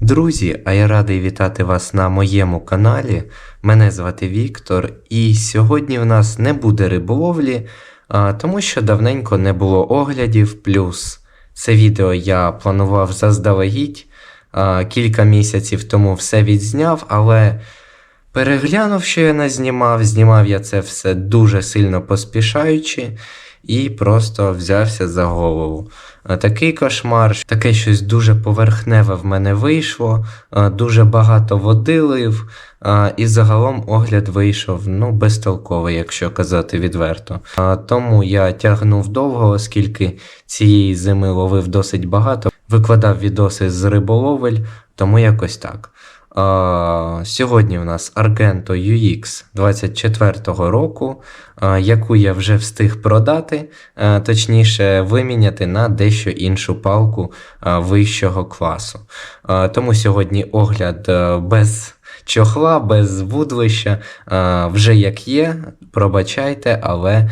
Друзі, а я радий вітати вас на моєму каналі. Мене звати Віктор, і сьогодні в нас не буде риболовлі, тому що давненько не було оглядів. Плюс це відео я планував заздалегідь. Кілька місяців тому все відзняв, але переглянув, що я назнімав, знімав я це все дуже сильно поспішаючи і просто взявся за голову. Такий кошмар, таке щось дуже поверхневе в мене вийшло, дуже багато води лив, і загалом огляд вийшов ну, безтолковий, якщо казати відверто. Тому я тягнув довго, оскільки цієї зими ловив досить багато, викладав відоси з риболовель, тому якось так. Сьогодні у нас Argento UX 24-го року, яку я вже встиг продати, а, точніше виміняти на дещо іншу палку вищого класу. Тому сьогодні огляд а, без чохла, без вудлища, вже як є, пробачайте, але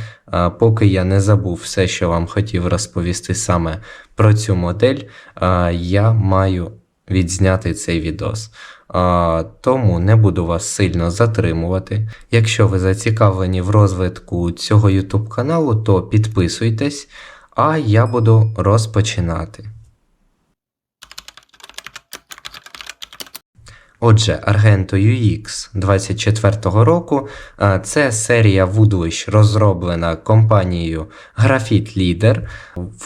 поки я не забув все, що вам хотів розповісти саме про цю модель, я маю відзняти цей відос. А, тому не буду вас сильно затримувати. Якщо ви зацікавлені в розвитку цього YouTube каналу, то підписуйтесь, а я буду розпочинати. Отже, Argento UX 24-го року це серія вудлищ, розроблена компанією Graphite Leader.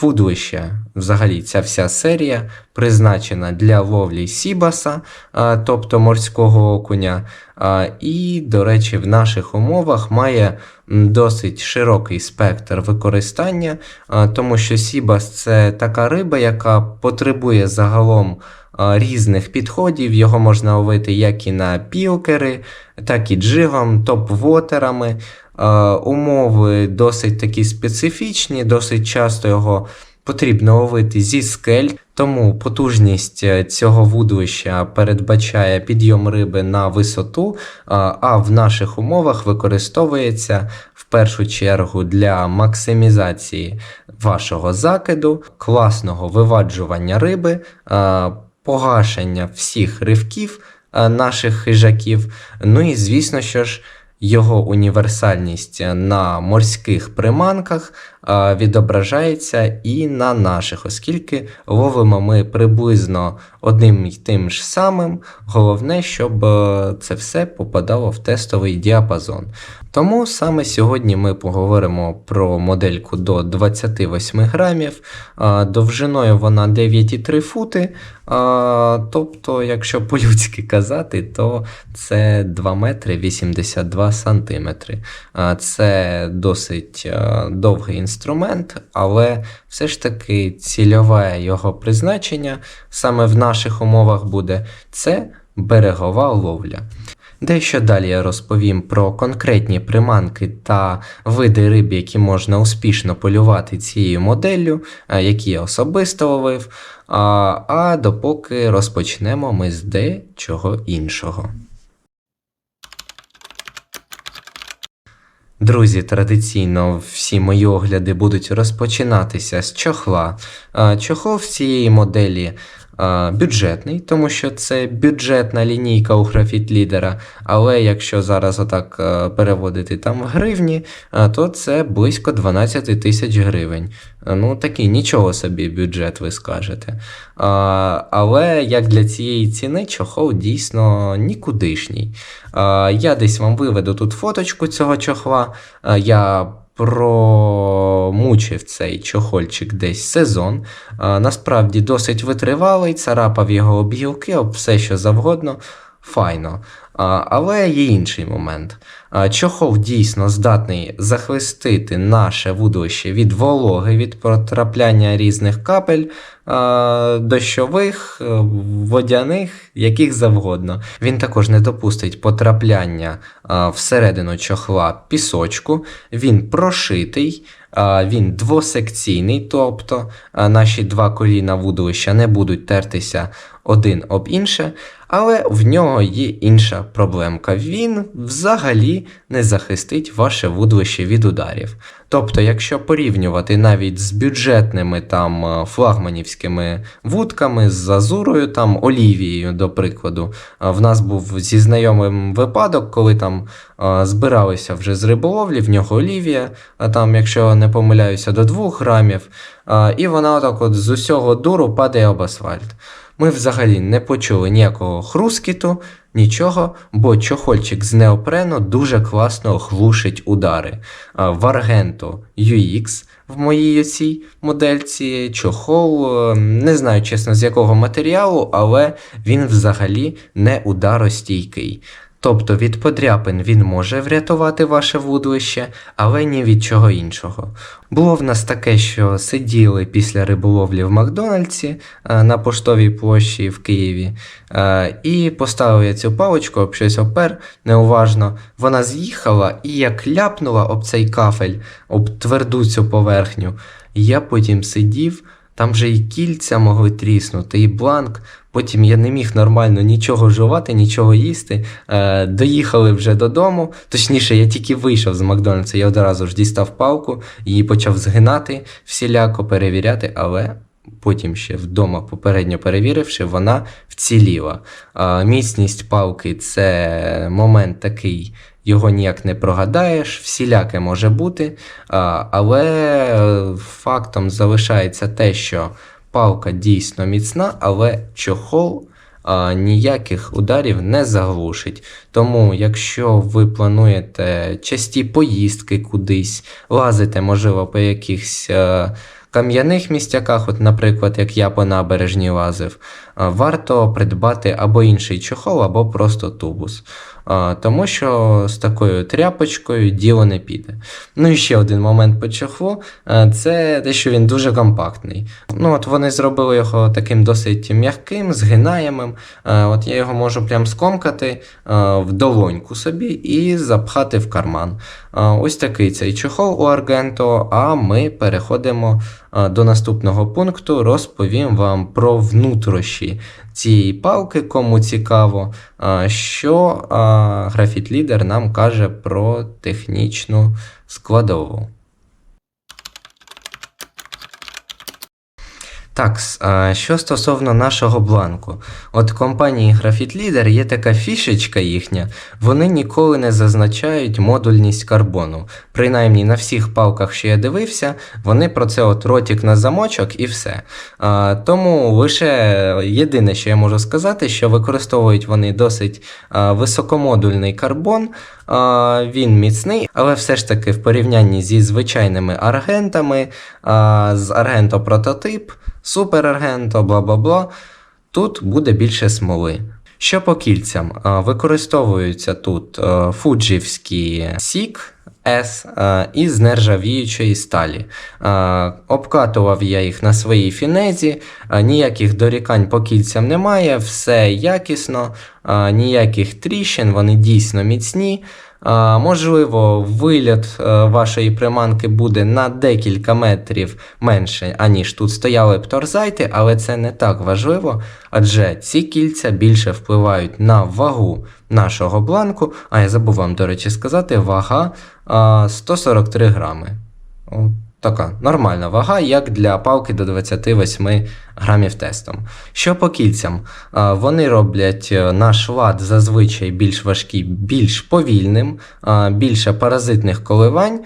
Вудлище, взагалі, ця вся серія призначена для ловлі Сібаса, тобто морського окуня. І, до речі, в наших умовах має досить широкий спектр використання, тому що Сібас це така риба, яка потребує загалом різних підходів. Його можна ловити як і на пілкери, так і джигом, топ-вотерами. Умови досить такі специфічні, досить часто його потрібно ловити зі скель, тому потужність е, цього вудлища передбачає підйом риби на висоту, а в наших умовах використовується в першу чергу для максимізації вашого закиду, класного виваджування риби, погашення всіх ривків наших хижаків. Ну і звісно, що ж. Його універсальність на морських приманках відображається і на наших, оскільки ловимо ми приблизно одним і тим ж самим. Головне, щоб е, це все попадало в тестовий діапазон. Тому саме сьогодні ми поговоримо про модельку до 28 грамів. Довжиною вона 9,3 фути. Тобто, якщо по-людськи казати, то це 2 метри 82 сантиметри. Це досить е, довгий інструмент, але все ж таки цільове його призначення саме в наших умовах буде це берегова ловля. Дещо далі я розповім про конкретні приманки та види риб, які можна успішно полювати цією моделлю, які я особисто ловив. А, а допоки розпочнемо ми з дечого іншого. Друзі, традиційно всі мої огляди будуть розпочинатися з чохла. А, Чохол в цієї моделі бюджетний, тому що це бюджетна лінійка у графіт лідера. Але якщо зараз отак переводити там в гривні, то це близько 12 тисяч гривень. Ну такий нічого собі бюджет, ви скажете. Але як для цієї ціни чохол дійсно нікудишній. Я десь вам виведу тут фоточку цього чохла. Я промучив цей чохольчик десь сезон. Насправді досить витривалий, царапав його обгілки, об все що завгодно. Файно. Але є інший момент. Чохол дійсно здатний захистити наше вудлище від вологи, від потрапляння різних капель, дощових, е, водяних, яких завгодно. Він також не допустить потрапляння всередину чохла пісочку, він прошитий. Він двосекційний, тобто наші два коліна вудлища не будуть тертися один об інше, але в нього є інша проблемка. Він взагалі не захистить ваше вудлище від ударів. Тобто, якщо порівнювати навіть з бюджетними там е, флагманівськими вудками, з Зазурою, там Олівією, до прикладу, е, в нас був зі знайомим випадок, коли там е, збиралися вже з риболовлі, в нього Олівія, а там, якщо не помиляюся, до 2 грамів, і вона отак от з усього дуру падає об асфальт. Ми взагалі не почули ніякого хрускіту, нічого, бо чохольчик з неопрену дуже класно глушить удари. А, В Argento UX в моїй цій модельці чохол, е, не знаю чесно з якого матеріалу, але він взагалі не ударостійкий. Тобто від подряпин він може врятувати ваше вудлище, але ні від чого іншого. Було в нас таке, що сиділи після риболовлі в Макдональдсі е, на поштовій площі в Києві, е, і поставив я цю паличку об щось опер неуважно. Вона з'їхала і як ляпнула об цей кафель, об тверду цю поверхню. Я потім сидів. Там вже і кільця могли тріснути, і бланк. Потім я не міг нормально нічого жувати, нічого їсти. Е, доїхали вже додому. Точніше, я тільки вийшов з Макдональдса, я одразу ж дістав палку, її почав згинати всіляко перевіряти, але потім ще вдома попередньо перевіривши, вона вціліла. Е, міцність палки це момент такий. Його ніяк не прогадаєш, всіляке може бути, а, але е, фактом залишається те, що палка дійсно міцна, але чохол а, ніяких ударів не заглушить. Тому, якщо ви плануєте часті поїздки кудись, лазите, можливо, по якихось. е, Кам'яних містяках, от, наприклад, як я по набережні лазив, варто придбати або інший чохол, або просто тубус. Тому що з такою тряпочкою діло не піде. Ну і ще один момент по чохлу це те, що він дуже компактний. Ну от Вони зробили його таким досить м'яким, згинаємим. От Я його можу прям скомкати в долоньку собі і запхати в карман. Ось такий цей чохол у Argento, а ми переходимо до наступного пункту. Розповім вам про внутрішні цієї палки, кому цікаво, що графіт лідер нам каже про технічну складову. Так, що стосовно нашого бланку, от компанії Graphite Leader є така фішечка їхня, вони ніколи не зазначають модульність карбону. Принаймні на всіх палках, що я дивився, вони про це от ротик на замочок і все. А, тому лише єдине, що я можу сказати, що використовують вони досить а, високомодульний карбон. А, він міцний, але все ж таки в порівнянні зі звичайними аргентами, а, з Argento прототип, бла бла бла, тут буде більше смоли. Що по кільцям? Використовуються тут е, фуджівські сік S е, із нержавіючої сталі. Е, Обкатував я їх на своїй фінезі, ніяких дорікань по кільцям немає, все якісно, ніяких тріщин, вони дійсно міцні. Можливо, виліт е, вашої приманки буде на декілька метрів менше, аніж тут стояли б торзайти, але це не так важливо, адже ці кільця більше впливають на вагу нашого бланку. А я забув вам, до речі, сказати, вага 143 грами. Така нормальна вага, як для палки до 28 грамів тестом. Що по кільцям? Вони роблять е, наш лад зазвичай більш важкий, більш повільним, більше паразитних коливань.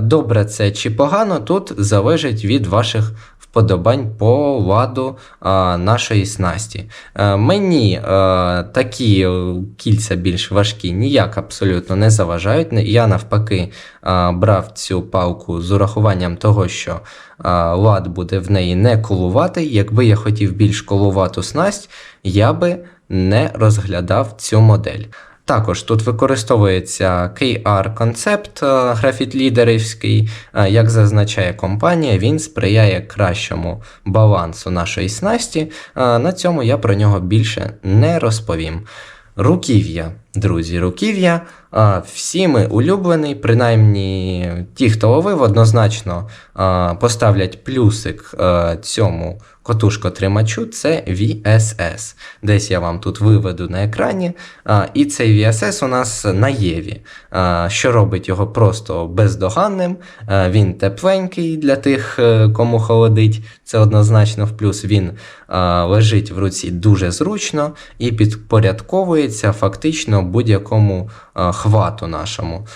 Добре це чи погано, тут залежить від ваших вподобань по ладу нашої снасті. Е, мені е, такі кільця більш важкі ніяк абсолютно не заважають. Я навпаки е, брав цю палку з урахуванням того, що лад буде в неї не колуватий. Якби я хотів більш колувату снасть, я би не розглядав цю модель. Також тут використовується KR концепт е, графіт-лідерівський. Е, Як зазначає компанія, він сприяє кращому балансу нашої снасті. Е, На цьому я про нього більше не розповім. Руків'я, друзі, руків'я. а, Всіми улюблений, принаймні ті, хто ловив, однозначно поставлять плюсик а, цьому котушкотримачу це VSS. Десь я вам тут виведу на екрані. А, і цей VSS у нас на Єві, а, що робить його просто бездоганним. А, він тепленький для тих, е, кому холодить. Це однозначно в плюс. Він а, лежить в руці дуже зручно і підпорядковується фактично будь-якому хвату нашому.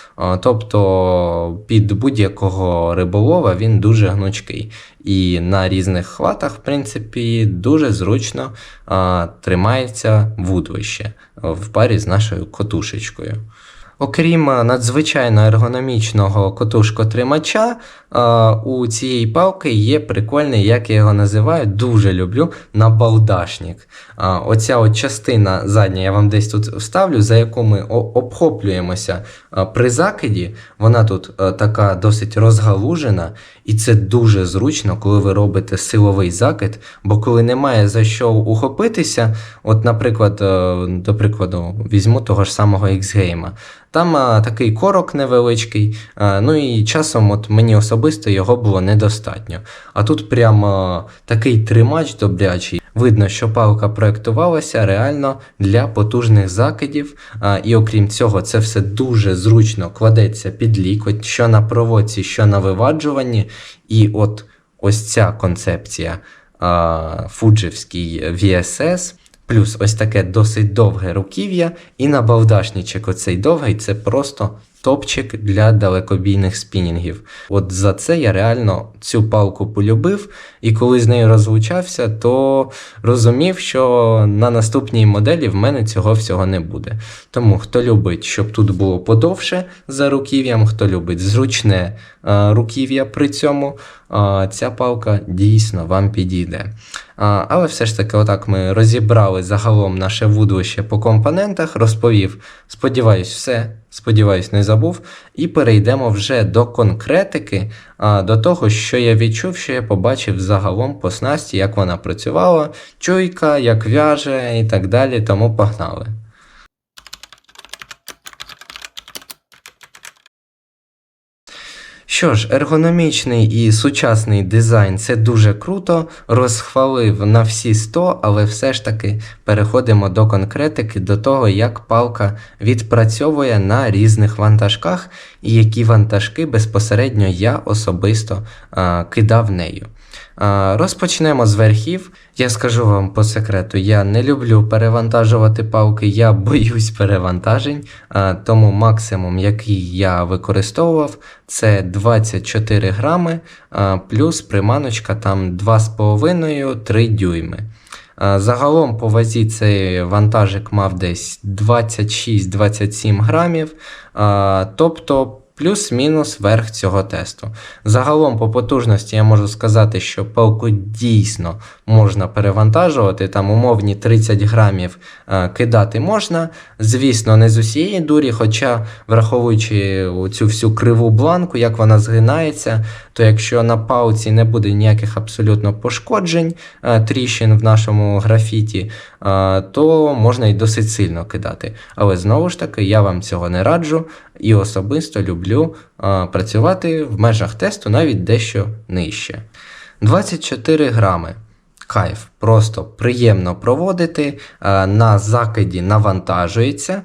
Тобто під будь-якого риболова він дуже гнучкий. І на різних хватах, в принципі, дуже зручно тримається вудвище в парі з нашою котушечкою. Окрім е, надзвичайно ергономічного котушкотримача, е, у цієї палки є прикольний, як я його називаю, дуже люблю, набалдашник. Е, Оця от частина задня, я вам десь тут вставлю, за яку ми обхоплюємося е, при закиді. Вона тут е, така досить розгалужена, і це дуже зручно, коли ви робите силовий закид, бо коли немає за що ухопитися, от, наприклад, е, до прикладу, візьму того ж самого X-Game. Там а, такий корок невеличкий, ну і часом от мені особисто його було недостатньо. А тут прямо такий тримач добрячий. Видно, що палка проєктувалася реально для потужних закидів, і окрім цього, це все дуже зручно кладеться під лікоть, що на проводці, що на виваджуванні. І от ось ця концепція а, фуджівський VSS. Плюс ось таке досить довге руків'я, і набалдашничок оцей довгий це просто топчик для далекобійних спінінгів. От за це я реально цю палку полюбив, і коли з нею розлучався, то розумів, що на наступній моделі в мене цього всього не буде. Тому хто любить, щоб тут було подовше за руків'ям, хто любить зручне руків'я при цьому, ця палка дійсно вам підійде. Але все ж таки, отак ми розібрали загалом наше вудлище по компонентах, розповів, сподіваюсь, все, сподіваюсь, не забув. І перейдемо вже до конкретики, а, до того, що я відчув, що я побачив загалом по снасті, як вона працювала, чуйка, як в'яже і так далі, тому погнали. Що ж, ергономічний і сучасний дизайн це дуже круто, розхвалив на всі 100, але все ж таки переходимо до конкретики, до того, як палка відпрацьовує на різних вантажках і які вантажки безпосередньо я особисто а, кидав нею. А, Розпочнемо з верхів. Я скажу вам по секрету, я не люблю перевантажувати палки, я боюсь перевантажень, тому максимум, який я використовував, це 24 грами, плюс приманочка там 2,5-3 дюйми. Загалом по вазі цей вантажик мав десь 26-27 грамів, тобто плюс-мінус верх цього тесту. Загалом по потужності я можу сказати, що палку дійсно можна перевантажувати, там умовні 30 грамів е, кидати можна. Звісно, не з усієї дурі, хоча, враховуючи цю всю криву бланку, як вона згинається, то якщо на палці не буде ніяких абсолютно пошкоджень, е, тріщин в нашому графіті, то можна й досить сильно кидати. Але знову ж таки, я вам цього не раджу і особисто люблю працювати в межах тесту навіть дещо нижче. 24 грами. Кайф, просто приємно проводити, е, на закиді навантажується, е,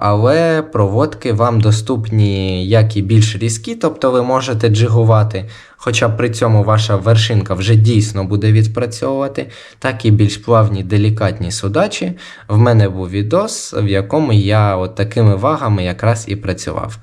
але проводки вам доступні як і більш різкі, тобто ви можете джигувати, хоча при цьому ваша вершинка вже дійсно буде відпрацьовувати, так і більш плавні делікатні судачі. В мене був відос, в якому я от такими вагами якраз і працював.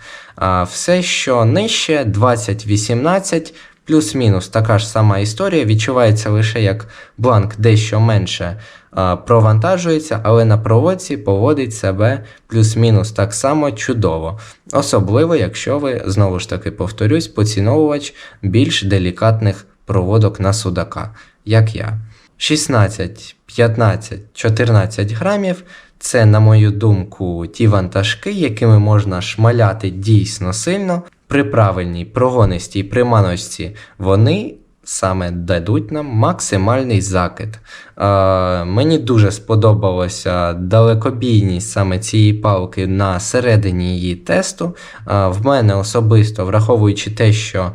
Все, що нижче, 20-18. Плюс-мінус така ж сама історія, відчувається лише як бланк дещо менше а, провантажується, але на проводці поводить себе плюс-мінус так само чудово. Особливо, якщо ви, знову ж таки повторюсь, поціновувач більш делікатних проводок на судака, як я. 16, 15, 14 грамів це, на мою думку, ті вантажки, якими можна шмаляти дійсно сильно. При правильній прогонистій приманочці вони саме дадуть нам максимальний закид. Е, мені дуже сподобалася далекобійність саме цієї палки на середині її тесту. Е, в мене особисто, враховуючи те, що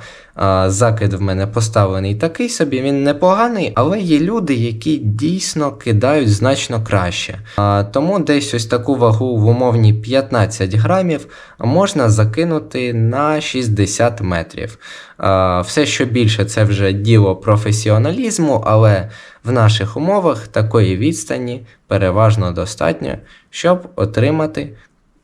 Закид в мене поставлений такий собі, він непоганий, але є люди, які дійсно кидають значно краще. Тому десь ось таку вагу в умовні 15 грамів можна закинути на 60 метрів. Все, що більше, це вже діло професіоналізму, але в наших умовах такої відстані переважно достатньо, щоб отримати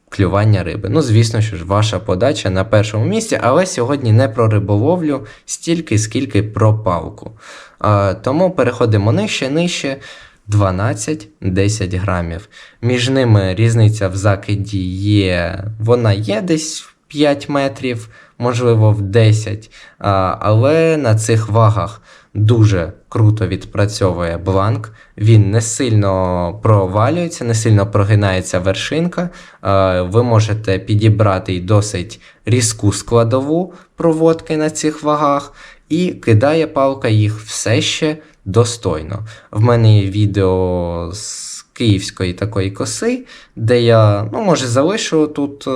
клювання риби. Ну, звісно, що ж, ваша подача на першому місці, але сьогодні не про риболовлю стільки, скільки про палку. А, тому переходимо нижче, нижче. 12-10 грамів. Між ними різниця в закиді є, вона є десь в 5 метрів, можливо, в 10, а, але на цих вагах дуже круто відпрацьовує бланк. Він не сильно провалюється, не сильно прогинається вершинка. Е, Ви можете підібрати й досить різку складову проводки на цих вагах, і кидає палка їх все ще достойно. В мене є відео з київської такої коси, де я, ну, може, залишу тут е,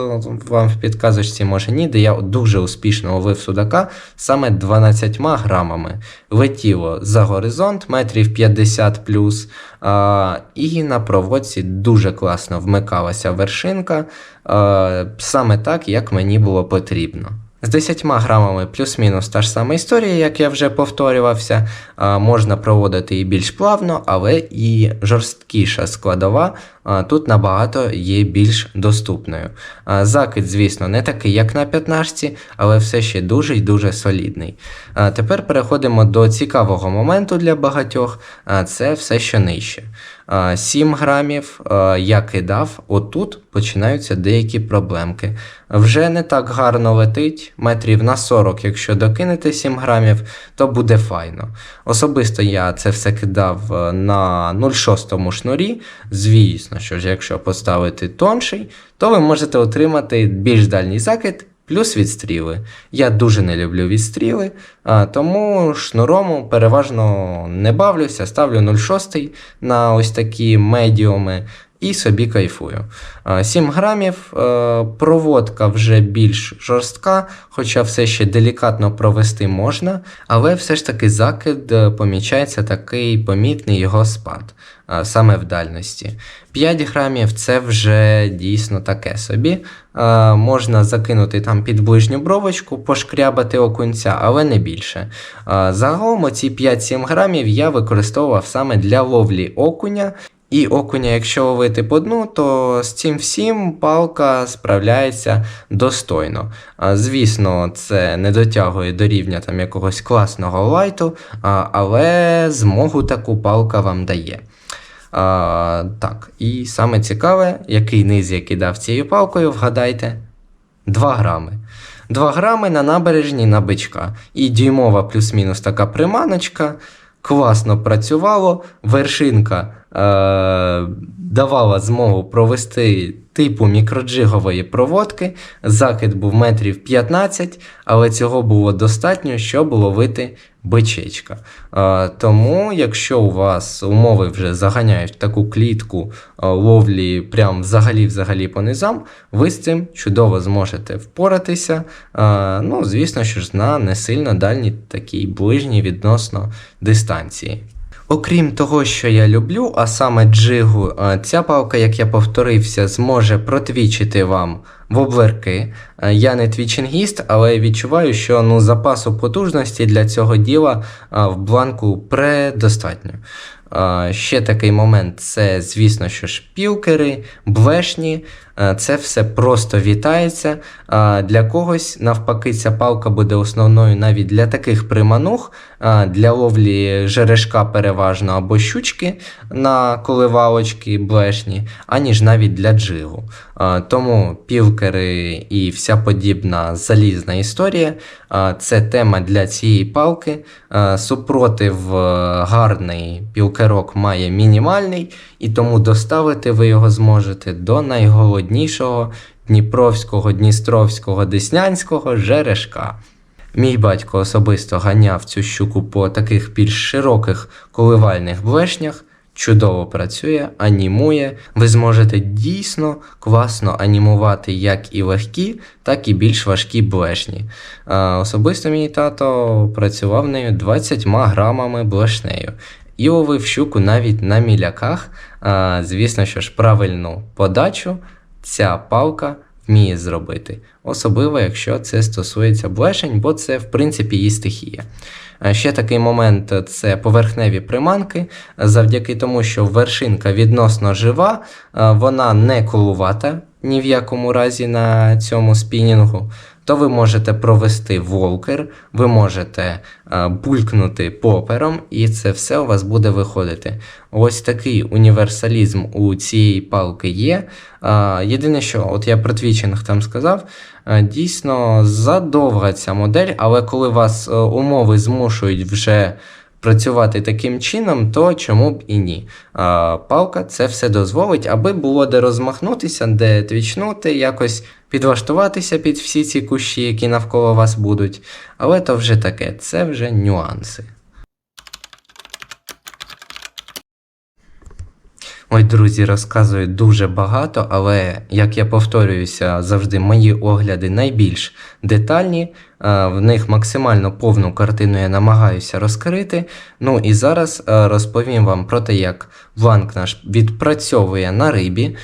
вам в підказочці, може ні, де я дуже успішно ловив судака саме 12 грамами. Летіло за горизонт метрів 50 плюс, а, і на проводці дуже класно вмикалася вершинка, а, саме так, як мені було потрібно. З 10 грамами плюс-мінус та ж сама історія, як я вже повторювався, можна проводити і більш плавно, але і жорсткіша складова тут набагато є більш доступною. Закид, звісно, не такий, як на 15, але все ще дуже і дуже солідний. Тепер переходимо до цікавого моменту для багатьох, це все що нижче. А, 7 грамів я кидав, отут починаються деякі проблемки. Вже не так гарно летить, метрів на 40, якщо докинете 7 грамів, то буде файно. Особисто я це все кидав е, на 0,6 шнурі. Звісно, що ж, якщо поставити тонший, то ви можете отримати більш дальній закид. Плюс відстріли. Я дуже не люблю відстріли, а, тому шнуром переважно не бавлюся, ставлю 0,6 на ось такі медіуми і собі кайфую. А, 7 грамів, е, проводка вже більш жорстка, хоча все ще делікатно провести можна, але все ж таки закид е, помічається такий помітний його спад, а, саме в дальності. 5 грамів це вже дійсно таке собі. Можна закинути там під ближню бровочку, пошкрябати окунця, але не більше. Загалом оці 5-7 грамів я використовував саме для ловлі окуня. І окуня, якщо ловити по дну, то з цим всім палка справляється достойно. Звісно, це не дотягує до рівня там якогось класного лайту, але змогу таку палка вам дає. А, так, і саме цікаве, який низ я кидав цією палкою, вгадайте, 2 грами. 2 грами на набережні на бичка. І дюймова плюс-мінус така приманочка. Класно працювало, вершинка е, давала змогу провести типу мікроджигової проводки. Закид був метрів 15, але цього було достатньо, щоб ловити бичечка. Е, тому, якщо у вас умови вже заганяють в таку клітку е, ловлі прям взагалі-взагалі по низам, ви з цим чудово зможете впоратися. Е, ну, звісно, що ж на не сильно дальній такій ближній відносно дистанції. Окрім того, що я люблю, а саме джигу, е, ця палка, як я повторився, зможе протвічити вам воблерки. Е, Я не твічингіст, але відчуваю, що ну, запасу потужності для цього діла е, в бланку предостатньо. Ще такий момент це, звісно, що ж пілкери, блешні. Е, Це все просто вітається. Для когось, навпаки, ця палка буде основною навіть для таких приманух, для ловлі жерешка переважно або щучки на коливалочки блешні, аніж навіть для джигу. Тому пілкери і вся подібна залізна історія це тема для цієї палки. Супротив е, гарний пілкерок має мінімальний, і тому доставити ви його зможете до найголоднішого Дніпровського, Дністровського, Деснянського жерешка. Мій батько особисто ганяв цю щуку по таких більш широких коливальних блешнях. чудово працює, анімує. Ви зможете дійсно класно анімувати як і легкі, так і більш важкі блешні. Особисто мій тато працював нею 20 грамами блешнею. І ловив щуку навіть на міляках. А, звісно, що ж правильну подачу ця палка вміє зробити. Особливо, якщо це стосується блешень, бо це, в принципі, її стихія. Ще такий момент це поверхневі приманки. Завдяки тому, що вершинка відносно жива, вона не колувата ні в якому разі на цьому спінінгу, то ви можете провести волкер, ви можете а, булькнути попером, і це все у вас буде виходити. Ось такий універсалізм у цієї палки є. А, Єдине, що от я про твічинг там сказав, а, дійсно задовга ця модель, але коли вас е, умови змушують вже працювати таким чином, то чому б і ні. А, Палка це все дозволить, аби було де розмахнутися, де твічнути, якось підлаштуватися під всі ці кущі, які навколо вас будуть. Але то вже таке, це вже нюанси. Ой, друзі, розказую дуже багато, але як я повторююся, завжди мої огляди найбільш детальні. е, В них максимально повну картину я намагаюся розкрити. Ну і зараз е, розповім вам про те, як бланк наш відпрацьовує на рибі.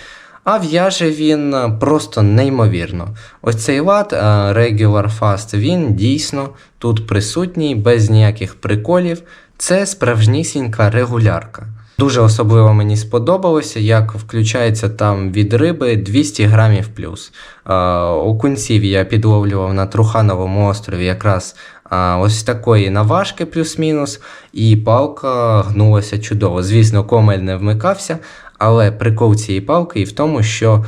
А в'яже він е, просто неймовірно. Ось цей лад Regular Fast, він дійсно тут присутній, без ніяких приколів. Це справжнісінька регулярка. Дуже особливо мені сподобалося, як включається там від риби 200 грамів плюс. У Окунців я підловлював на Трухановому острові якраз ось такої наважки плюс-мінус, і палка гнулася чудово. Звісно, комель не вмикався, але прикол цієї палки і в тому, що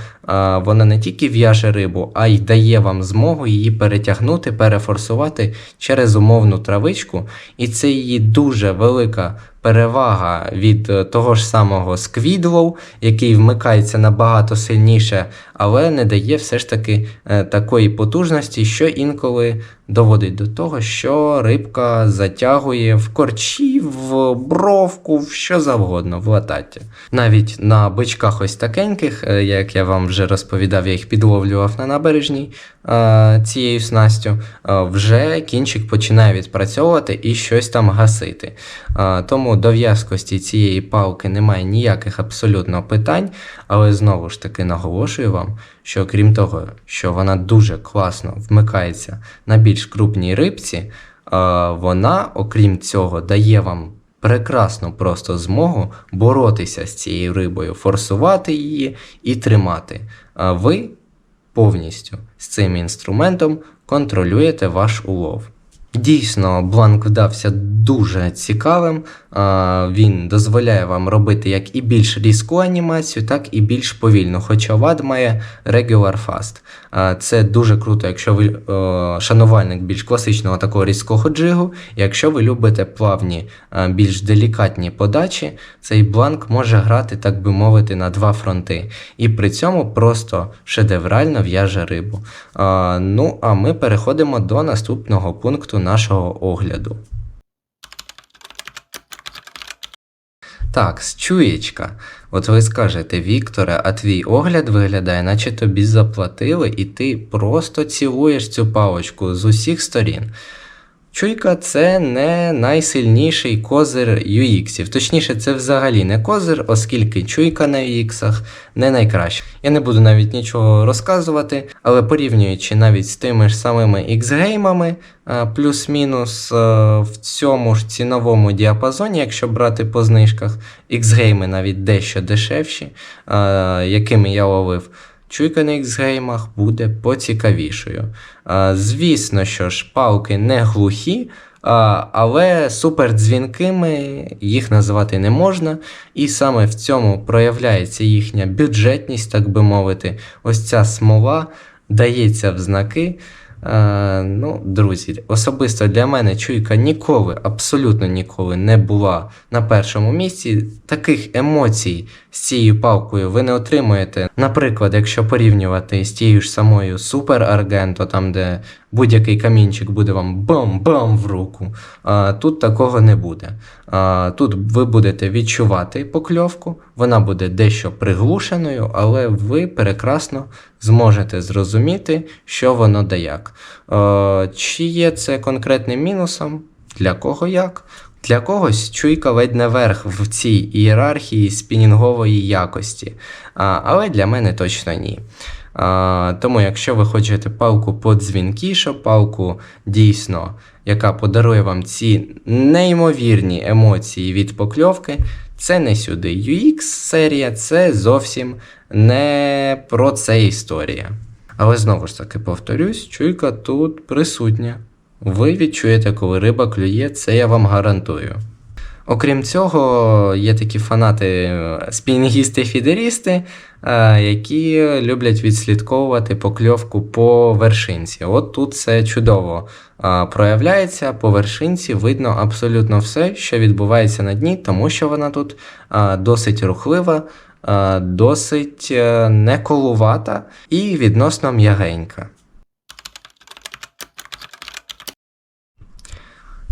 вона не тільки в'яже рибу, а й дає вам змогу її перетягнути, перефорсувати через умовну травичку. І це її дуже велика перевага від е, того ж самого сквідлоу, який вмикається набагато сильніше, але не дає все ж таки е, такої потужності, що інколи доводить до того, що рибка затягує в корчі, в бровку, в що завгодно, в латаття. Навіть на бичках ось такеньких, е, як я вам вже розповідав, я їх підловлював на набережній е, цією снастю, е, вже кінчик починає відпрацьовувати і щось там гасити. Е, Тому до в'язкості цієї палки немає ніяких абсолютно питань, але знову ж таки наголошую вам, що крім того, що вона дуже класно вмикається на більш крупній рибці, вона, окрім цього, дає вам прекрасну просто змогу боротися з цією рибою, форсувати її і тримати. А ви повністю з цим інструментом контролюєте ваш улов. Дійсно, бланк вдався дуже цікавим. Він дозволяє вам робити як і більш різку анімацію, так і більш повільну. Хоча вад має Regular Fast. Це дуже круто, якщо ви е, шанувальник більш класичного такого різкого джигу. Якщо ви любите плавні, більш делікатні подачі, цей бланк може грати, так би мовити, на два фронти. І при цьому просто шедеврально в'яже рибу. Ну, а ми переходимо до наступного пункту нашого огляду. Так, чуєчка. От ви скажете, Вікторе, а твій огляд виглядає, наче тобі заплатили, і ти просто цілуєш цю палочку з усіх сторін. Чуйка це не найсильніший козир UX. Точніше, це взагалі не козир, оскільки чуйка на UX не найкраща. Я не буду навіть нічого розказувати, але порівнюючи навіть з тими ж самими X-геймами, е, плюс-мінус е, в цьому ж ціновому діапазоні, якщо брати по знижках, X-гейми навіть дещо дешевші, е, якими я ловив. Чуйка на X-геймах буде поцікавішою. А, Звісно, що ж палки не глухі, а, але супердзвінкими їх називати не можна, і саме в цьому проявляється їхня бюджетність, так би мовити. Ось ця смола дається в знаки. Е, ну, друзі, особисто для мене чуйка ніколи, абсолютно ніколи не була на першому місці. Таких емоцій з цією палкою ви не отримуєте. Наприклад, якщо порівнювати з тією ж самою Super Argento, там де будь-який камінчик буде вам бам-бам в руку. А, тут такого не буде. А, тут ви будете відчувати покльовку, вона буде дещо приглушеною, але ви прекрасно зможете зрозуміти, що воно да як. А, чи є це конкретним мінусом? Для кого як? Для когось чуйка ледь наверх в цій ієрархії спінінгової якості, але для мене точно ні. А, тому, якщо ви хочете палку подзвінкішу, палку дійсно, яка подарує вам ці неймовірні емоції від покльовки, це не сюди. UX серія це зовсім не про це історія. Але знову ж таки повторюсь, чуйка тут присутня. Ви відчуєте, коли риба клює, це я вам гарантую. Окрім цього, є такі фанати спінінгісти-фідерісти, е, які люблять відслідковувати покльовку по вершинці. От тут це чудово е, проявляється. По вершинці видно абсолютно все, що відбувається на дні, тому що вона тут е, досить рухлива, е, досить е, неколувата і відносно м'ягенька.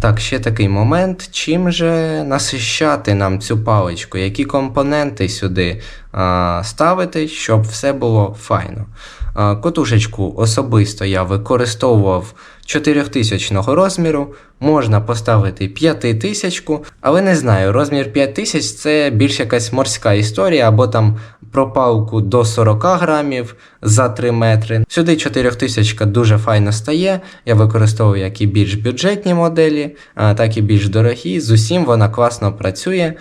Так, ще такий момент. Чим же насищати нам цю паличку? Які компоненти сюди а, ставити, щоб все було файно? А, котушечку особисто я використовував 4000 розміру, можна поставити 5000, але не знаю, розмір 5000 це більш якась морська історія, або там про палку до 40 грамів за 3 метри. Сюди 4000 дуже файно стає. Я використовую як і більш бюджетні моделі, так і більш дорогі. З усім вона класно працює.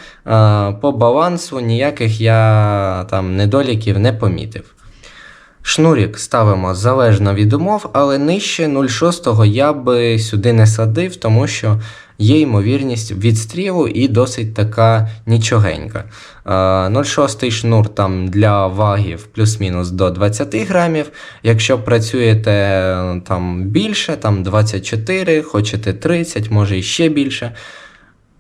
По балансу ніяких я там недоліків не помітив. Шнурік ставимо залежно від умов, але нижче 0,6 я би сюди не садив, тому що є ймовірність відстрілу і досить така нічогенька. Е, 0,6 шнур там для вагів плюс-мінус до 20 грамів. Якщо працюєте е, там більше, там 24, хочете 30, може і ще більше.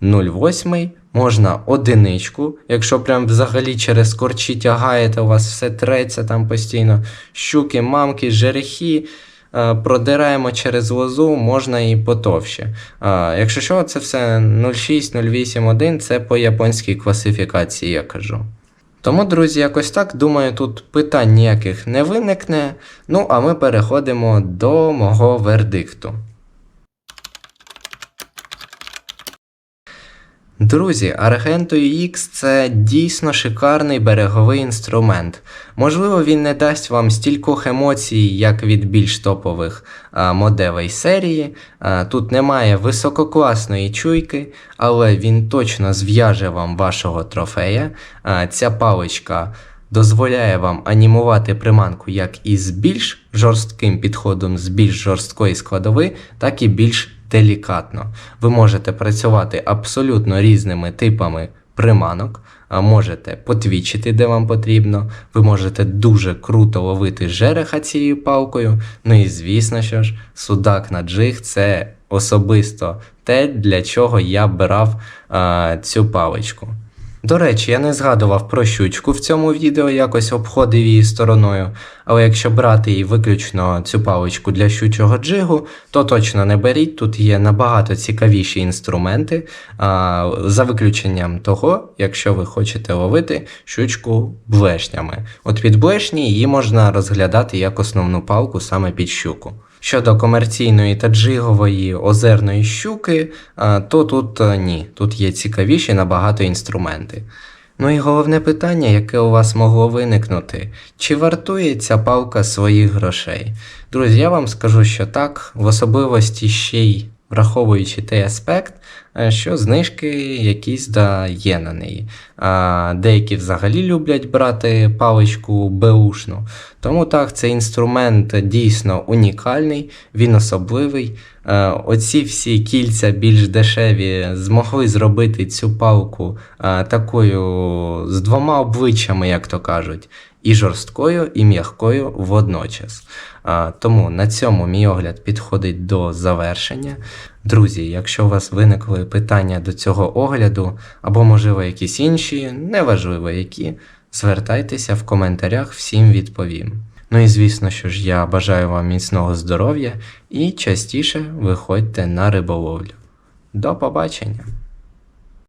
0,8, можна одиничку, якщо прям взагалі через корчі тягаєте, у вас все треться там постійно. Щуки, мамки, жерехи. е, Продираємо через лозу, можна і потовще. Е, Якщо що, це все 0,6, 0,8, 1, це по японській класифікації, я кажу. Тому, друзі, якось так, думаю, тут питань ніяких не виникне. Ну, а ми переходимо до мого вердикту. Друзі, Argento UX це дійсно шикарний береговий інструмент. Можливо, він не дасть вам стількох емоцій, як від більш топових а, моделей серії. Тут немає висококласної чуйки, але він точно зв'яже вам вашого трофея. Ця паличка дозволяє вам анімувати приманку як із більш жорстким підходом з більш жорсткої складови, так і більш делікатно. Ви можете працювати абсолютно різними типами приманок, можете потвічити, де вам потрібно. Ви можете дуже круто ловити жереха цією палкою. Ну і звісно що ж, судак на джиг це особисто те, для чого я брав а, цю паличку. До речі, я не згадував про щучку в цьому відео, якось обходив її стороною, але якщо брати її виключно цю паличку для щучого джигу, то точно не беріть, тут є набагато цікавіші інструменти, а, за виключенням того, якщо ви хочете ловити щучку блешнями. От під блешні її можна розглядати як основну палку саме під щуку. Щодо комерційної та джигової озерної щуки, то тут ні, тут є цікавіші набагато інструменти. Ну і головне питання, яке у вас могло виникнути: чи вартує ця палка своїх грошей? Друзі, я вам скажу, що так, в особливості ще й враховуючи той аспект, е, що знижки якісь да є на неї. А деякі взагалі люблять брати паличку беушну. Тому так, цей інструмент дійсно унікальний, він особливий. Е, Оці всі кільця більш дешеві змогли зробити цю палку е, такою з двома обличчями, як то кажуть, і жорсткою, і м'якою водночас. Тому на цьому мій огляд підходить до завершення. Друзі, якщо у вас виникли питання до цього огляду, або, можливо, якісь інші, неважливо які, звертайтеся в коментарях, всім відповім. Ну і звісно, що ж я бажаю вам міцного здоров'я і частіше виходьте на риболовлю. До побачення!